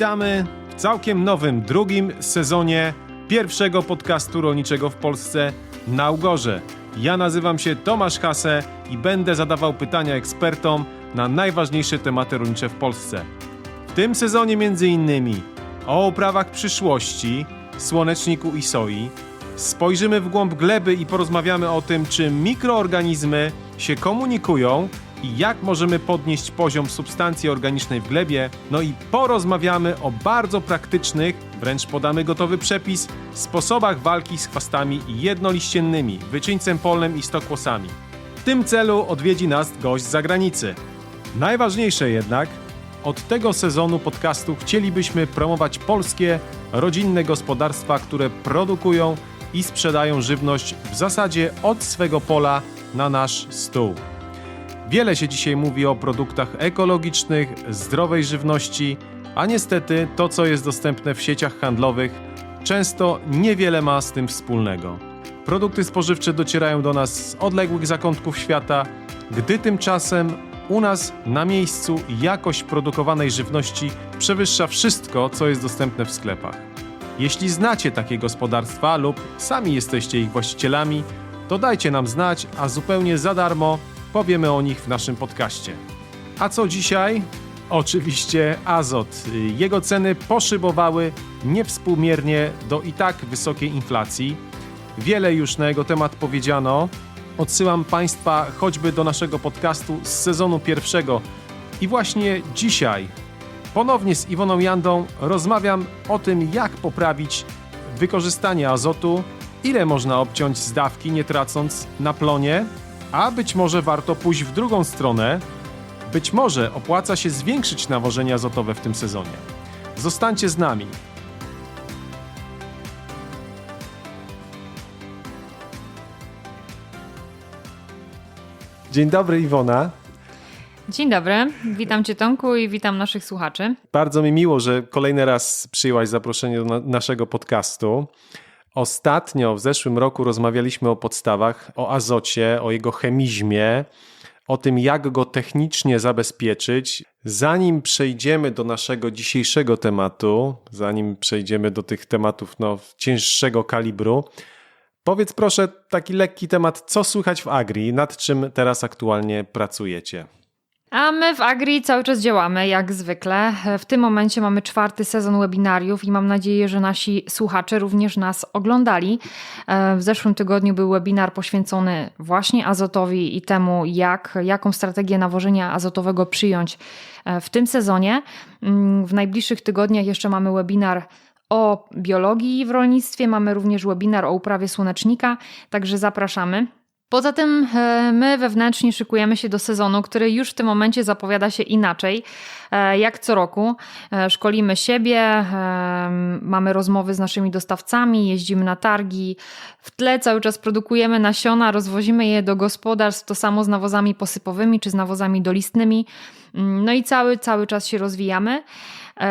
Witamy w całkiem nowym drugim sezonie pierwszego podcastu rolniczego w Polsce na Ugorze. Ja nazywam się Tomasz Hase i będę zadawał pytania ekspertom na najważniejsze tematy rolnicze w Polsce. W tym sezonie innymi o uprawach przyszłości, słoneczniku i soi. Spojrzymy w głąb gleby i porozmawiamy o tym, czy mikroorganizmy się komunikują i jak możemy podnieść poziom substancji organicznej w glebie. No i porozmawiamy o bardzo praktycznych, wręcz podamy gotowy przepis, sposobach walki z chwastami jednoliściennymi, wyczyńcem polnym i stokłosami. W tym celu odwiedzi nas gość z zagranicy. Najważniejsze jednak, od tego sezonu podcastu chcielibyśmy promować polskie, rodzinne gospodarstwa, które produkują i sprzedają żywność w zasadzie od swego pola na nasz stół. Wiele się dzisiaj mówi o produktach ekologicznych, zdrowej żywności, a niestety to, co jest dostępne w sieciach handlowych, często niewiele ma z tym wspólnego. Produkty spożywcze docierają do nas z odległych zakątków świata, gdy tymczasem u nas na miejscu jakość produkowanej żywności przewyższa wszystko, co jest dostępne w sklepach. Jeśli znacie takie gospodarstwa lub sami jesteście ich właścicielami, to dajcie nam znać, a zupełnie za darmo powiemy o nich w naszym podcaście. A co dzisiaj? Oczywiście azot. Jego ceny poszybowały niewspółmiernie do i tak wysokiej inflacji. Wiele już na jego temat powiedziano. Odsyłam Państwa choćby do naszego podcastu z sezonu pierwszego. I właśnie dzisiaj ponownie z Iwoną Jandą rozmawiam o tym, jak poprawić wykorzystanie azotu, ile można obciąć z dawki, nie tracąc na plonie, a być może warto pójść w drugą stronę. Być może opłaca się zwiększyć nawożenie azotowe w tym sezonie. Zostańcie z nami. Dzień dobry, Iwona. Dzień dobry, witam Cię Tomku i witam naszych słuchaczy. Bardzo mi miło, że kolejny raz przyjęłaś zaproszenie do na naszego podcastu. Ostatnio w zeszłym roku rozmawialiśmy o podstawach, o azocie, o jego chemizmie, o tym, jak go technicznie zabezpieczyć. Zanim przejdziemy do naszego dzisiejszego tematu, zanim przejdziemy do tych tematów no, cięższego kalibru, powiedz proszę taki lekki temat, co słychać w Agri, nad czym teraz aktualnie pracujecie? A my w Agri cały czas działamy, jak zwykle. W tym momencie mamy czwarty sezon webinariów i mam nadzieję, że nasi słuchacze również nas oglądali. W zeszłym tygodniu był webinar poświęcony właśnie azotowi i temu, jak, jaką strategię nawożenia azotowego przyjąć w tym sezonie. W najbliższych tygodniach jeszcze mamy webinar o biologii w rolnictwie, mamy również webinar o uprawie słonecznika, także zapraszamy. Poza tym my wewnętrznie szykujemy się do sezonu, który już w tym momencie zapowiada się inaczej, jak co roku. Szkolimy siebie, mamy rozmowy z naszymi dostawcami, jeździmy na targi. W tle cały czas produkujemy nasiona, rozwozimy je do gospodarstw, to samo z nawozami posypowymi czy z nawozami dolistnymi. No i cały, cały czas się rozwijamy.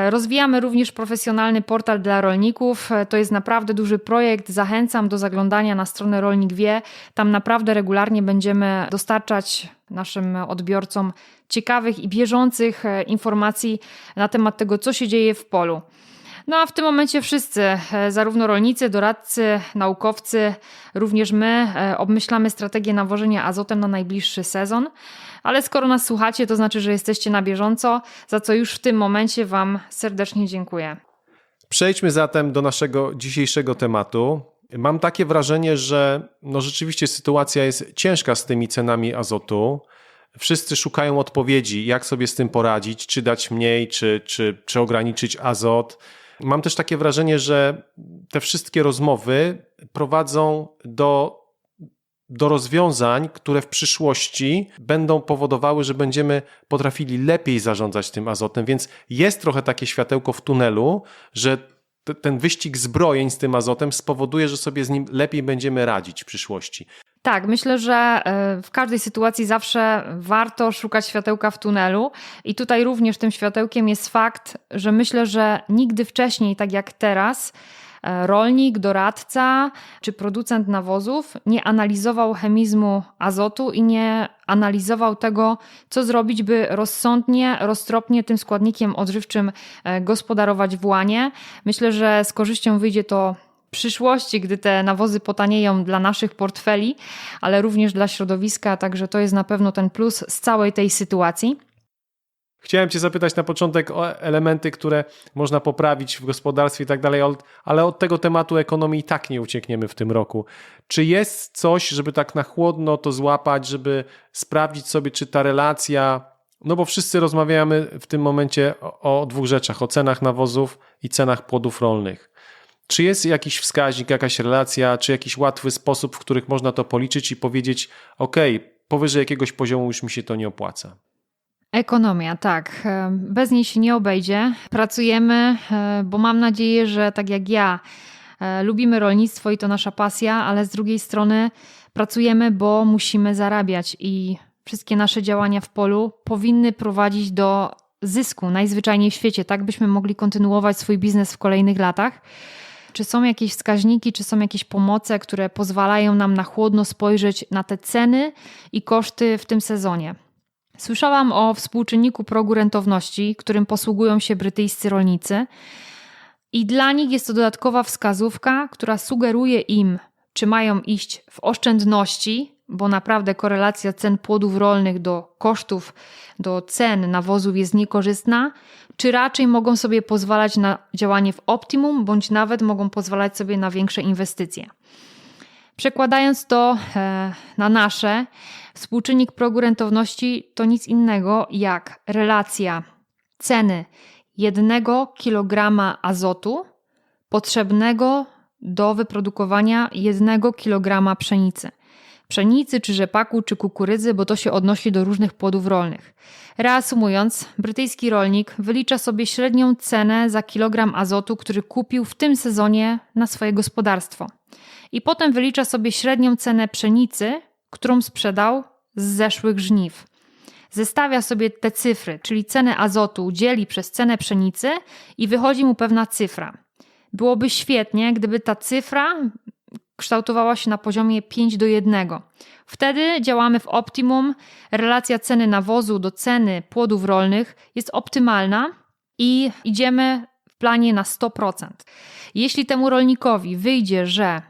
Rozwijamy również profesjonalny portal dla rolników. To jest naprawdę duży projekt. Zachęcam do zaglądania na stronę Rolnik Wie. Tam naprawdę regularnie będziemy dostarczać naszym odbiorcom ciekawych i bieżących informacji na temat tego, co się dzieje w polu. No a w tym momencie wszyscy, zarówno rolnicy, doradcy, naukowcy, również my, obmyślamy strategię nawożenia azotem na najbliższy sezon. Ale skoro nas słuchacie, to znaczy, że jesteście na bieżąco, za co już w tym momencie Wam serdecznie dziękuję. Przejdźmy zatem do naszego dzisiejszego tematu. Mam takie wrażenie, że no rzeczywiście sytuacja jest ciężka z tymi cenami azotu. Wszyscy szukają odpowiedzi, jak sobie z tym poradzić, czy dać mniej, czy, czy, czy ograniczyć azot. Mam też takie wrażenie, że te wszystkie rozmowy prowadzą do do rozwiązań, które w przyszłości będą powodowały, że będziemy potrafili lepiej zarządzać tym azotem, więc jest trochę takie światełko w tunelu, że ten wyścig zbrojeń z tym azotem spowoduje, że sobie z nim lepiej będziemy radzić w przyszłości. Tak, myślę, że w każdej sytuacji zawsze warto szukać światełka w tunelu, i tutaj również tym światełkiem jest fakt, że myślę, że nigdy wcześniej, tak jak teraz, e, rolnik, doradca czy producent nawozów nie analizował chemizmu azotu i nie analizował tego, co zrobić, by rozsądnie, roztropnie tym składnikiem odżywczym e, gospodarować w łanie. Myślę, że z korzyścią wyjdzie to przyszłości, gdy te nawozy potanieją dla naszych portfeli, ale również dla środowiska, także to jest na pewno ten plus z całej tej sytuacji. Chciałem Cię zapytać na początek o elementy, które można poprawić w gospodarstwie i tak dalej, ale od tego tematu ekonomii i tak nie uciekniemy w tym roku. Czy jest coś, żeby tak na chłodno to złapać, żeby sprawdzić sobie, czy ta relacja. No bo wszyscy rozmawiamy w tym momencie o, o dwóch rzeczach: o cenach nawozów i cenach płodów rolnych. Czy jest jakiś wskaźnik, jakaś relacja, czy jakiś łatwy sposób, w których można to policzyć i powiedzieć: OK, powyżej jakiegoś poziomu już mi się to nie opłaca? Ekonomia, tak. Bez niej się nie obejdzie. Pracujemy, bo mam nadzieję, że tak jak ja, lubimy rolnictwo i to nasza pasja, ale z drugiej strony pracujemy, bo musimy zarabiać i wszystkie nasze działania w polu powinny prowadzić do zysku najzwyczajniej w świecie, tak byśmy mogli kontynuować swój biznes w kolejnych latach. Czy są jakieś wskaźniki, czy są jakieś pomoce, które pozwalają nam na chłodno spojrzeć na te ceny i koszty w tym sezonie? Słyszałam o współczynniku progu rentowności, którym posługują się brytyjscy rolnicy, i dla nich jest to dodatkowa wskazówka, która sugeruje im, czy mają iść w oszczędności, bo naprawdę korelacja cen płodów rolnych do kosztów, do cen nawozów jest niekorzystna, czy raczej mogą sobie pozwalać na działanie w optimum, bądź nawet mogą pozwalać sobie na większe inwestycje. Przekładając to e, na nasze, współczynnik progu rentowności to nic innego jak relacja ceny jednego kilograma azotu potrzebnego do wyprodukowania jednego kilograma pszenicy. Pszenicy, czy rzepaku, czy kukurydzy, bo to się odnosi do różnych płodów rolnych. Reasumując, brytyjski rolnik wylicza sobie średnią cenę za kilogram azotu, który kupił w tym sezonie na swoje gospodarstwo. I potem wylicza sobie średnią cenę pszenicy, którą sprzedał z zeszłych żniw. Zestawia sobie te cyfry, czyli cenę azotu dzieli przez cenę pszenicy i wychodzi mu pewna cyfra. Byłoby świetnie, gdyby ta cyfra kształtowała się na poziomie 5 do 1. Wtedy działamy w optimum, relacja ceny nawozu do ceny płodów rolnych jest optymalna i idziemy w planie na 100%. Jeśli temu rolnikowi wyjdzie, że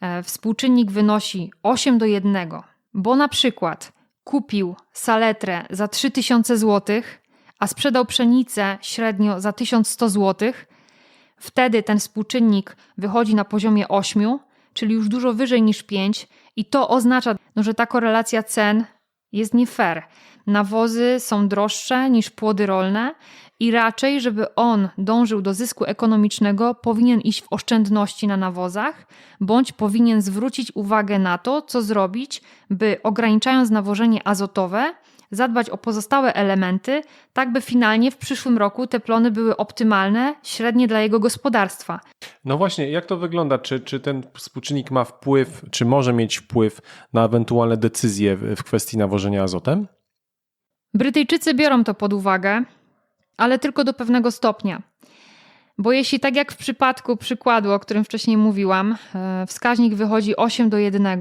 e, współczynnik wynosi 8 do 1, bo na przykład kupił saletrę za 3000 zł, a sprzedał pszenicę średnio za 1100 zł, wtedy ten współczynnik wychodzi na poziomie 8, czyli już dużo wyżej niż 5, i to oznacza, no, że ta korelacja cen jest nie fair. Nawozy są droższe niż płody rolne i raczej, żeby on dążył do zysku ekonomicznego, powinien iść w oszczędności na nawozach, bądź powinien zwrócić uwagę na to, co zrobić, by ograniczając nawożenie azotowe, zadbać o pozostałe elementy, tak by finalnie w przyszłym roku te plony były optymalne, średnie dla jego gospodarstwa. No właśnie, jak to wygląda? Czy, czy ten współczynnik ma wpływ, czy może mieć wpływ na ewentualne decyzje w, kwestii nawożenia azotem? Brytyjczycy biorą to pod uwagę, ale tylko do pewnego stopnia. Bo jeśli tak jak w przypadku przykładu, o którym wcześniej mówiłam, e, wskaźnik wychodzi 8 do 1,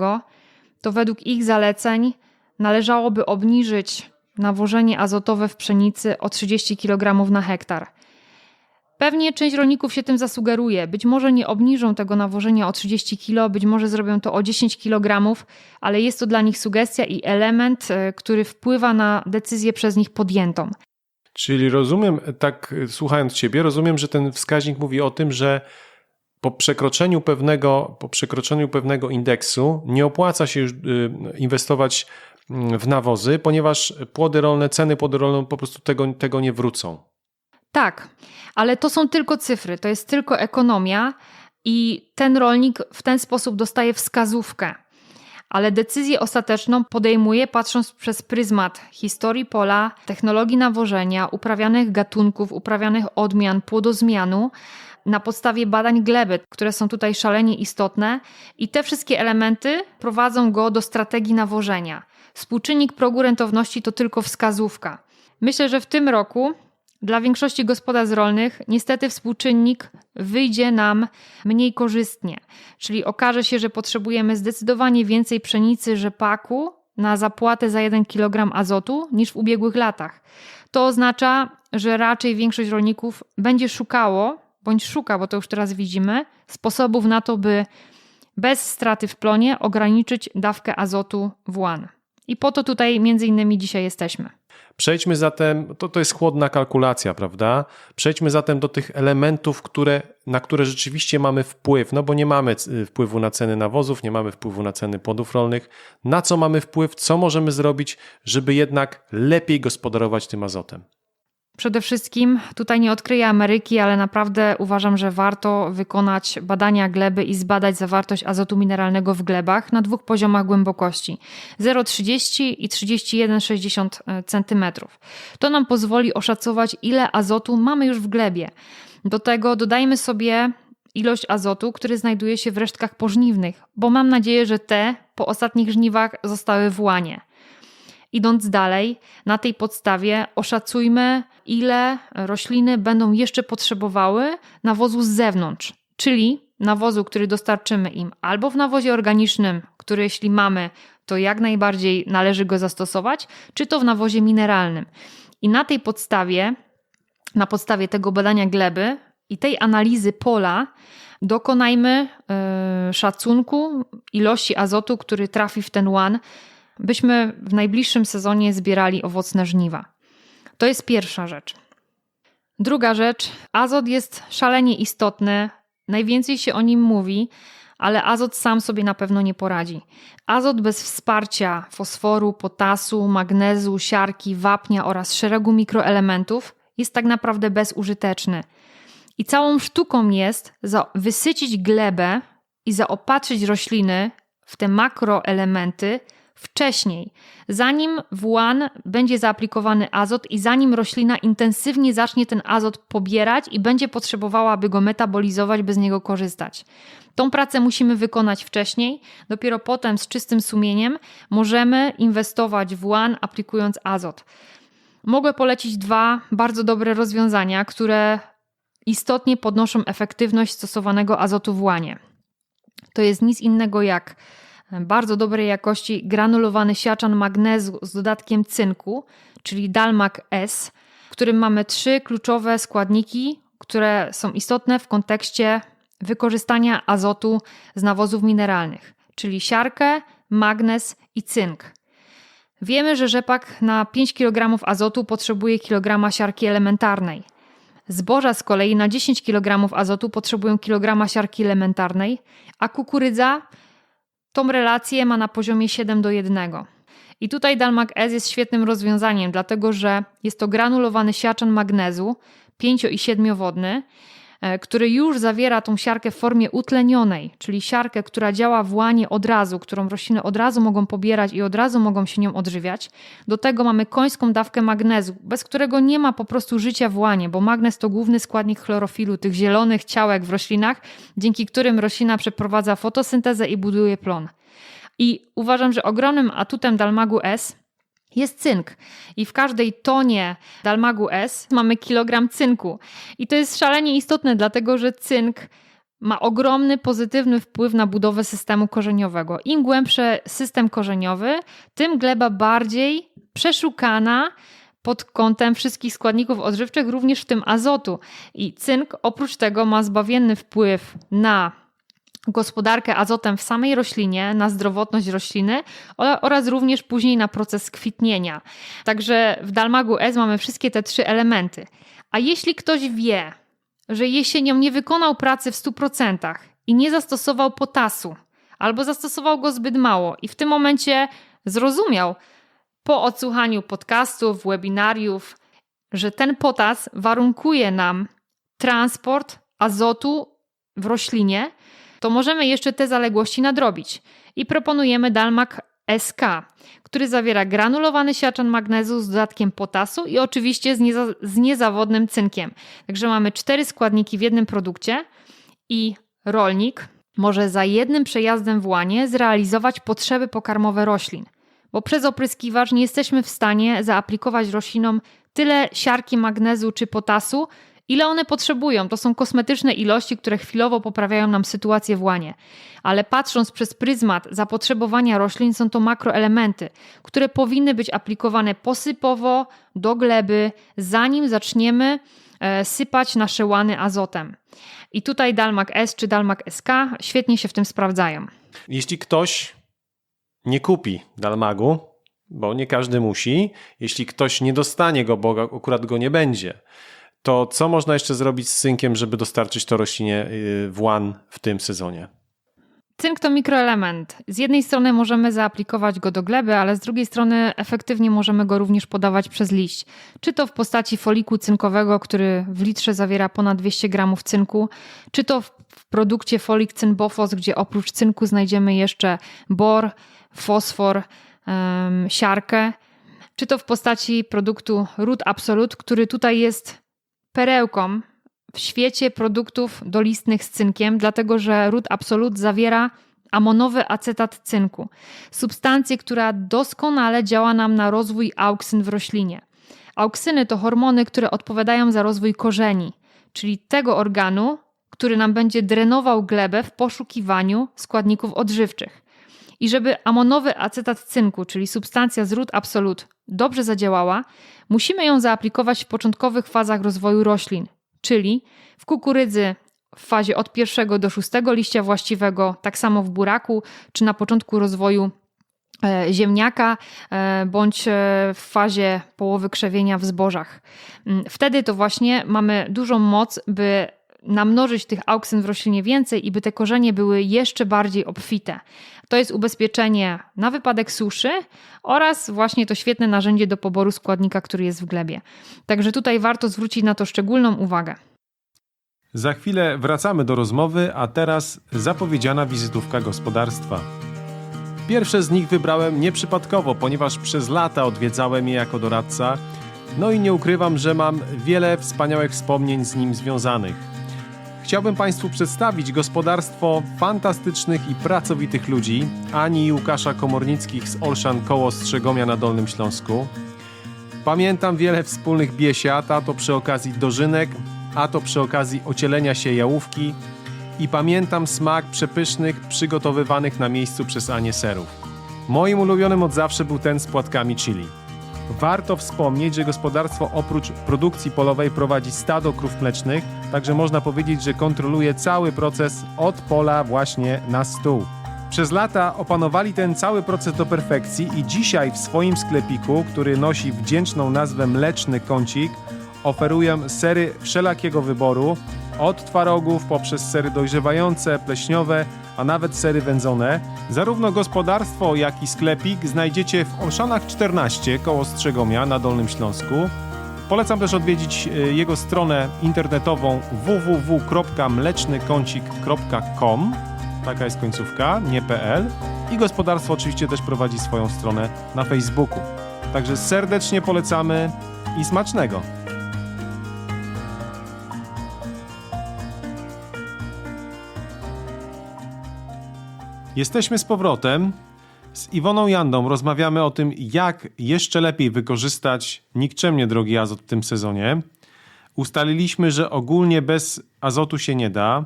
to według ich zaleceń należałoby obniżyć nawożenie azotowe w pszenicy o 30 kg na hektar. Pewnie część rolników się tym zasugeruje. Być może nie obniżą tego nawożenia o 30 kg, być może zrobią to o 10 kg, ale jest to dla nich sugestia i element, e, który wpływa na decyzję przez nich podjętą. Czyli rozumiem, tak słuchając Ciebie, rozumiem, że ten wskaźnik mówi o tym, że po przekroczeniu pewnego, po przekroczeniu pewnego indeksu nie opłaca się już inwestować w nawozy, ponieważ płody rolne, ceny płody rolne po prostu tego, tego nie wrócą. Tak, ale to są tylko cyfry, to jest tylko ekonomia i ten rolnik w ten sposób dostaje wskazówkę. Ale decyzję ostateczną podejmuje patrząc przez pryzmat historii pola, technologii nawożenia, uprawianych gatunków, uprawianych odmian, płodozmianu, na podstawie badań gleby, które są tutaj szalenie istotne, i te wszystkie elementy prowadzą go do strategii nawożenia. Współczynnik progu rentowności to tylko wskazówka. Myślę, że w tym roku dla większości gospodarstw rolnych niestety współczynnik wyjdzie nam mniej korzystnie. Czyli okaże się, że potrzebujemy zdecydowanie więcej pszenicy rzepaku na zapłatę za 1 kg azotu niż w ubiegłych latach. To oznacza, że raczej większość rolników będzie szukało, bądź szuka, bo to już teraz widzimy, sposobów na to, by bez straty w plonie ograniczyć dawkę azotu w łan. I po to tutaj między innymi dzisiaj jesteśmy. Przejdźmy zatem, to, to jest chłodna kalkulacja, prawda? Przejdźmy zatem do tych elementów, które, na które rzeczywiście mamy wpływ, no bo nie mamy y, wpływu na ceny nawozów, nie mamy wpływu na ceny płodów rolnych. Na co mamy wpływ, co możemy zrobić, żeby jednak lepiej gospodarować tym azotem? Przede wszystkim tutaj nie odkryję Ameryki, ale naprawdę uważam, że warto wykonać badania gleby i zbadać zawartość azotu mineralnego w glebach na dwóch poziomach głębokości 0,30 i 31,60 cm. To nam pozwoli oszacować, ile azotu mamy już w glebie. Do tego dodajmy sobie ilość azotu, który znajduje się w resztkach pożniwnych, bo mam nadzieję, że te po ostatnich żniwach zostały w łanie. Idąc dalej, na tej podstawie oszacujmy, ile rośliny będą jeszcze potrzebowały nawozu z zewnątrz, czyli nawozu, który dostarczymy im albo w nawozie organicznym, który jeśli mamy, to jak najbardziej należy go zastosować, czy to w nawozie mineralnym. I na tej podstawie, na podstawie tego badania gleby i tej analizy pola, dokonajmy yy, szacunku ilości azotu, który trafi w ten łan byśmy w najbliższym sezonie zbierali owocne żniwa. To jest pierwsza rzecz. Druga rzecz, azot jest szalenie istotny, najwięcej się o nim mówi, ale azot sam sobie na pewno nie poradzi. Azot bez wsparcia fosforu, potasu, magnezu, siarki, wapnia oraz szeregu mikroelementów jest tak naprawdę bezużyteczny. I całą sztuką jest wysycić glebę i zaopatrzyć rośliny w te makroelementy, wcześniej, zanim w łan będzie zaaplikowany azot i zanim roślina intensywnie zacznie ten azot pobierać i będzie potrzebowała, by go metabolizować, by z niego korzystać. Tą pracę musimy wykonać wcześniej, dopiero potem z czystym sumieniem możemy inwestować w łan, aplikując azot. Mogę polecić dwa bardzo dobre rozwiązania, które istotnie podnoszą efektywność stosowanego azotu w łanie. To jest nic innego jak bardzo dobrej jakości granulowany siaczan magnezu z dodatkiem cynku, czyli Dalmac S, w którym mamy trzy kluczowe składniki, które są istotne w kontekście wykorzystania azotu z nawozów mineralnych, czyli siarkę, magnez i cynk. Wiemy, że rzepak na 5 kg azotu potrzebuje kilograma siarki elementarnej. Zboża z kolei na 10 kg azotu potrzebują kilograma siarki elementarnej, a kukurydza Tą relację ma na poziomie 7 do 1. I tutaj Dalmac S jest świetnym rozwiązaniem, dlatego że jest to granulowany siaczan magnezu, 5 i 7 wodny, który już zawiera tą siarkę w formie utlenionej, czyli siarkę, która działa w łanie od razu, którą rośliny od razu mogą pobierać i od razu mogą się nią odżywiać. Do tego mamy końską dawkę magnezu, bez którego nie ma po prostu życia w łanie, bo magnez to główny składnik chlorofilu, tych zielonych ciałek w roślinach, dzięki którym roślina przeprowadza fotosyntezę i buduje plon. I uważam, że ogromnym atutem Dalmagu S jest cynk. I w każdej tonie Dalmagu S mamy kilogram cynku. I to jest szalenie istotne, dlatego że cynk ma ogromny pozytywny wpływ na budowę systemu korzeniowego. Im głębszy system korzeniowy, tym gleba bardziej przeszukana pod kątem wszystkich składników odżywczych, również w tym azotu. I cynk oprócz tego ma zbawienny wpływ na gospodarkę azotem w samej roślinie, na zdrowotność rośliny oraz również później na proces kwitnienia. Także w Dalmagu S mamy wszystkie te trzy elementy. A jeśli ktoś wie, że jesienią nie wykonał pracy w 100% i nie zastosował potasu, albo zastosował go zbyt mało i w tym momencie zrozumiał po odsłuchaniu podcastów, webinariów, że ten potas warunkuje nam transport azotu w roślinie, to możemy jeszcze te zaległości nadrobić. I proponujemy Dalmac SK, który zawiera granulowany siaczan magnezu z dodatkiem potasu i oczywiście z, nieza z niezawodnym cynkiem. Także mamy cztery składniki w jednym produkcie i rolnik może za jednym przejazdem w łanie zrealizować potrzeby pokarmowe roślin, bo przez opryskiwacz nie jesteśmy w stanie zaaplikować roślinom tyle siarki, magnezu czy potasu, ile one potrzebują. To są kosmetyczne ilości, które chwilowo poprawiają nam sytuację w łanie. Ale patrząc przez pryzmat zapotrzebowania roślin, są to makroelementy, które powinny być aplikowane posypowo do gleby, zanim zaczniemy e, sypać nasze łany azotem. I tutaj Dalmac S czy Dalmac SK świetnie się w tym sprawdzają. Jeśli ktoś nie kupi Dalmagu, bo nie każdy musi, jeśli ktoś nie dostanie go, bo akurat go nie będzie, to co można jeszcze zrobić z cynkiem, żeby dostarczyć to roślinie y, w w tym sezonie? Cynk to mikroelement. Z jednej strony możemy zaaplikować go do gleby, ale z drugiej strony efektywnie możemy go również podawać przez liść. Czy to w postaci foliku cynkowego, który w litrze zawiera ponad 200 gramów cynku, czy to w produkcie folik cynbofos, gdzie oprócz cynku znajdziemy jeszcze bor, fosfor, siarkę, czy to w postaci produktu Root Absolute, który tutaj jest perełką w świecie produktów dolistnych z cynkiem, dlatego że Root Absolute zawiera amonowy acetat cynku, substancję, która doskonale działa nam na rozwój auksyn w roślinie. Auksyny to hormony, które odpowiadają za rozwój korzeni, czyli tego organu, który nam będzie drenował glebę w poszukiwaniu składników odżywczych. I żeby amonowy acetat cynku, czyli substancja z Root Absolute, dobrze zadziałała, musimy ją zaaplikować w początkowych fazach rozwoju roślin, czyli w kukurydzy w fazie od pierwszego do szóstego liścia właściwego, tak samo w buraku, czy na początku rozwoju e, ziemniaka, e, bądź e, w fazie połowy krzewienia w zbożach. Mm, Wtedy to właśnie mamy dużą moc, by namnożyć tych auksyn w roślinie więcej i by te korzenie były jeszcze bardziej obfite. To jest ubezpieczenie na wypadek suszy oraz właśnie to świetne narzędzie do poboru składnika, który jest w glebie. Także tutaj warto zwrócić na to szczególną uwagę. Za chwilę wracamy do rozmowy, a teraz zapowiedziana wizytówka gospodarstwa. Pierwsze z nich wybrałem nieprzypadkowo, ponieważ przez lata odwiedzałem je jako doradca, no i nie ukrywam, że mam wiele wspaniałych wspomnień z nim związanych. Chciałbym Państwu przedstawić gospodarstwo fantastycznych i pracowitych ludzi Ani i Łukasza Komornickich z Olszan koło Strzegomia na Dolnym Śląsku. Pamiętam wiele wspólnych biesiad, a to przy okazji dożynek, a to przy okazji ocielenia się jałówki i pamiętam smak przepysznych, przygotowywanych na miejscu przez Anię serów. Moim ulubionym od zawsze był ten z płatkami chili. Warto wspomnieć, że gospodarstwo oprócz produkcji polowej prowadzi stado krów mlecznych, także można powiedzieć, że kontroluje cały proces od pola właśnie na stół. Przez lata opanowali ten cały proces do perfekcji i dzisiaj w swoim sklepiku, który nosi wdzięczną nazwę Mleczny Kącik, oferują sery wszelakiego wyboru, od twarogów poprzez sery dojrzewające, pleśniowe, a nawet sery wędzone. Zarówno gospodarstwo, jak i sklepik znajdziecie w Olszanach 14 koło Strzegomia na Dolnym Śląsku. Polecam też odwiedzić y, jego stronę internetową www.mlecznykącik.com Taka jest końcówka, nie PL. I gospodarstwo oczywiście też prowadzi swoją stronę na Facebooku. Także serdecznie polecamy i smacznego. Jesteśmy z powrotem. Z Iwoną Jandą rozmawiamy o tym, jak jeszcze lepiej wykorzystać nikczemnie drogi azot w tym sezonie. Ustaliliśmy, że ogólnie bez azotu się nie da.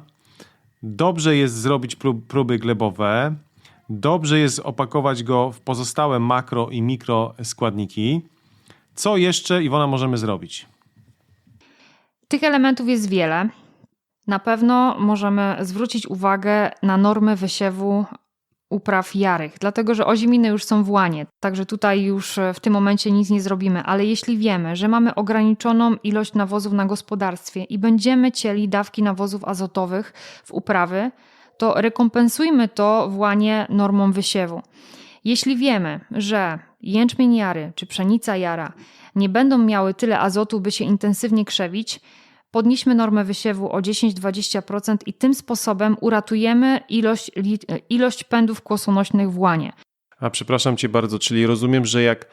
Dobrze jest zrobić prób, próby glebowe. Dobrze jest opakować go w pozostałe makro i mikro składniki. Co jeszcze, Iwona, możemy zrobić? Tych elementów jest wiele. Na pewno możemy zwrócić uwagę na normy wysiewu upraw jarych, dlatego że oziminy już są w łanie, także tutaj już w tym momencie nic nie zrobimy, ale jeśli wiemy, że mamy ograniczoną ilość nawozów na gospodarstwie i będziemy cieli dawki nawozów azotowych w uprawy, to rekompensujmy to w łanie normą wysiewu. Jeśli wiemy, że jęczmień jary czy pszenica jara nie będą miały tyle azotu, by się intensywnie krzewić, podnieśmy normę wysiewu o 10-20% i tym sposobem uratujemy ilość, ilość pędów kłosonośnych w łanie. A przepraszam cię bardzo, czyli rozumiem, że jak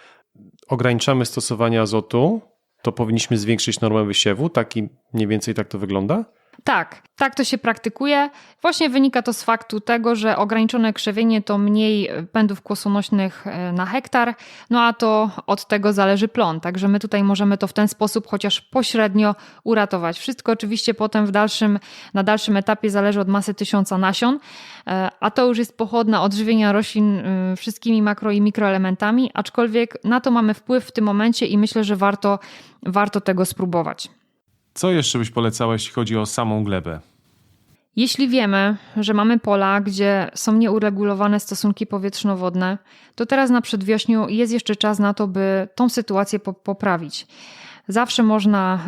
ograniczamy stosowanie azotu, to powinniśmy zwiększyć normę wysiewu? Tak i mniej więcej tak to wygląda? Tak, tak to się praktykuje. Właśnie wynika to z faktu tego, że ograniczone krzewienie to mniej pędów kłosonośnych e, na hektar, no a to od tego zależy plon. Także my tutaj możemy to w ten sposób chociaż pośrednio uratować. Wszystko oczywiście potem w dalszym, na dalszym etapie zależy od masy tysiąca nasion, e, a to już jest pochodna odżywienia roślin e, wszystkimi makro i mikroelementami, aczkolwiek na to mamy wpływ w tym momencie i myślę, że warto, warto tego spróbować. Co jeszcze byś polecała, jeśli chodzi o samą glebę? Jeśli wiemy, że mamy pola, gdzie są nieuregulowane stosunki powietrzno-wodne, to teraz na przedwiośniu jest jeszcze czas na to, by tą sytuację po poprawić. Zawsze można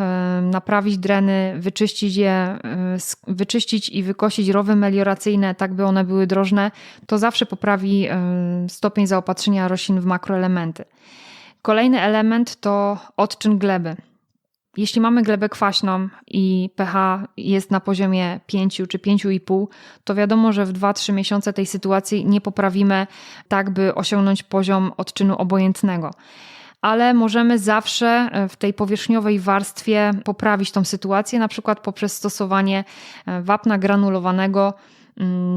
naprawić dreny, wyczyścić je, wyczyścić i wykosić rowy melioracyjne, tak by one były drożne. To zawsze poprawi stopień zaopatrzenia roślin w makroelementy. Kolejny element to odczyn gleby. Jeśli mamy glebę kwaśną i pH jest na poziomie 5 czy 5,5, to wiadomo, że w 2-3 miesiące tej sytuacji nie poprawimy tak, by osiągnąć poziom odczynu obojętnego. Ale możemy zawsze w tej powierzchniowej warstwie poprawić tą sytuację, na przykład poprzez stosowanie wapna granulowanego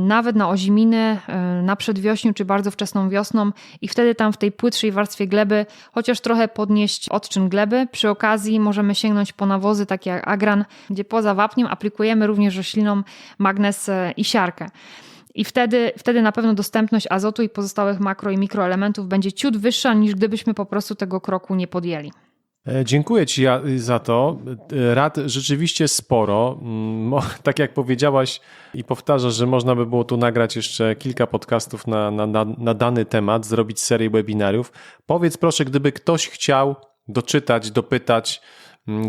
nawet na oziminy, na przedwiośniu czy bardzo wczesną wiosną i wtedy tam w tej płytszej warstwie gleby chociaż trochę podnieść odczyn gleby. Przy okazji możemy sięgnąć po nawozy takie jak agran, gdzie poza wapniem aplikujemy również roślinom magnez i siarkę. I wtedy, wtedy na pewno dostępność azotu i pozostałych makro i mikroelementów będzie ciut wyższa niż gdybyśmy po prostu tego kroku nie podjęli. Dziękuję Ci za to. Rad rzeczywiście sporo. Tak jak powiedziałaś i powtarzasz, że można by było tu nagrać jeszcze kilka podcastów na, na, na dany temat, zrobić serię webinariów. Powiedz proszę, gdyby ktoś chciał doczytać, dopytać,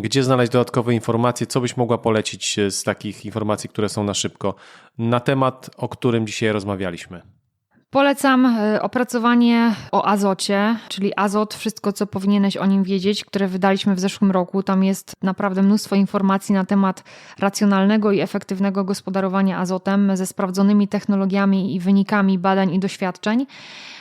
gdzie znaleźć dodatkowe informacje, co byś mogła polecić z takich informacji, które są na szybko, na temat, o którym dzisiaj rozmawialiśmy. Polecam opracowanie o azocie, czyli azot, wszystko co powinieneś o nim wiedzieć, które wydaliśmy w zeszłym roku. Tam jest naprawdę mnóstwo informacji na temat racjonalnego i efektywnego gospodarowania azotem ze sprawdzonymi technologiami i wynikami badań i doświadczeń.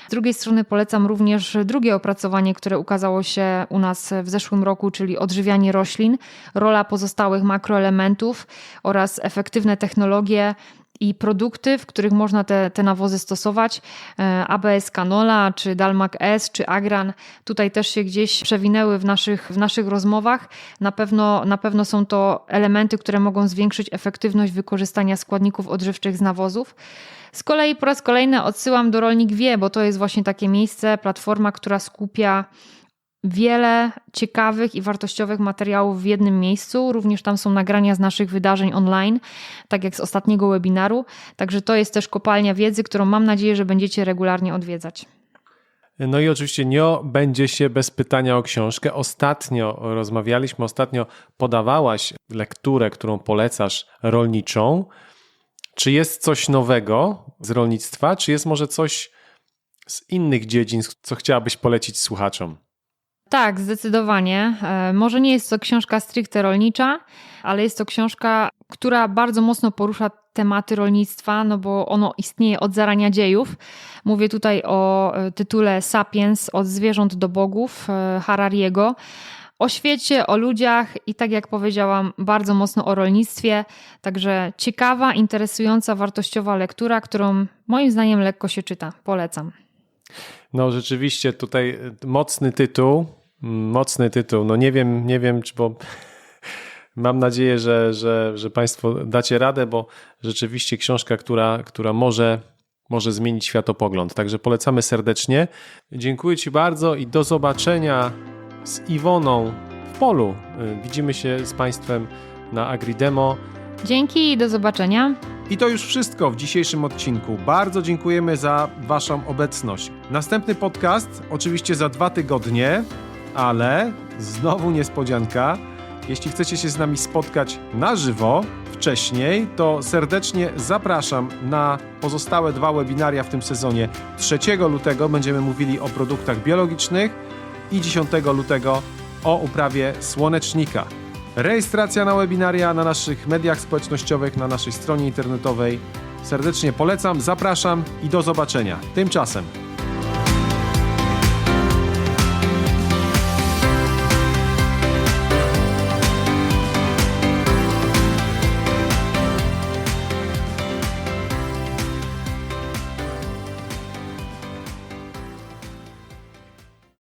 Z drugiej strony polecam również drugie opracowanie, które ukazało się u nas w zeszłym roku, czyli odżywianie roślin, rola pozostałych makroelementów oraz efektywne technologie i produkty, w których można te, te nawozy stosować. ABS Canola, czy Dalmac S, czy Agran, tutaj też się gdzieś przewinęły w naszych, w naszych rozmowach. Na pewno, na pewno są to elementy, które mogą zwiększyć efektywność wykorzystania składników odżywczych z nawozów. Z kolei po raz kolejny odsyłam do Rolnik Wie, bo to jest właśnie takie miejsce, platforma, która skupia wiele ciekawych i wartościowych materiałów w jednym miejscu. Również tam są nagrania z naszych wydarzeń online, tak jak z ostatniego webinaru. Także to jest też kopalnia wiedzy, którą mam nadzieję, że będziecie regularnie odwiedzać. No i oczywiście nie będzie się bez pytania o książkę. Ostatnio rozmawialiśmy, ostatnio podawałaś lekturę, którą polecasz rolniczą. Czy jest coś nowego z rolnictwa, czy jest może coś z innych dziedzin, co chciałabyś polecić słuchaczom? Tak, zdecydowanie. Może nie jest to książka stricte rolnicza, ale jest to książka, która bardzo mocno porusza tematy rolnictwa, no bo ono istnieje od zarania dziejów. Mówię tutaj o tytule Sapiens od zwierząt do bogów Harariego. O świecie, o ludziach i tak jak powiedziałam, bardzo mocno o rolnictwie. Także ciekawa, interesująca, wartościowa lektura, którą moim zdaniem lekko się czyta. Polecam. No rzeczywiście tutaj mocny tytuł, mocny tytuł. No nie wiem, nie wiem, czy bo mam nadzieję, że, że, że Państwo dacie radę, bo rzeczywiście książka, która, która może, może zmienić światopogląd. Także polecamy serdecznie. Dziękuję Ci bardzo i do zobaczenia z Iwoną w polu. Widzimy się z Państwem na AgriDemo. Dzięki i do zobaczenia. I to już wszystko w dzisiejszym odcinku. Bardzo dziękujemy za Waszą obecność. Następny podcast oczywiście za dwa tygodnie, ale znowu niespodzianka. Jeśli chcecie się z nami spotkać na żywo wcześniej, to serdecznie zapraszam na pozostałe dwa webinaria w tym sezonie. 3 lutego będziemy mówili o produktach biologicznych i 10 lutego o uprawie słonecznika. Rejestracja na webinaria na naszych mediach społecznościowych, na naszej stronie internetowej. Serdecznie polecam, zapraszam i do zobaczenia. Tymczasem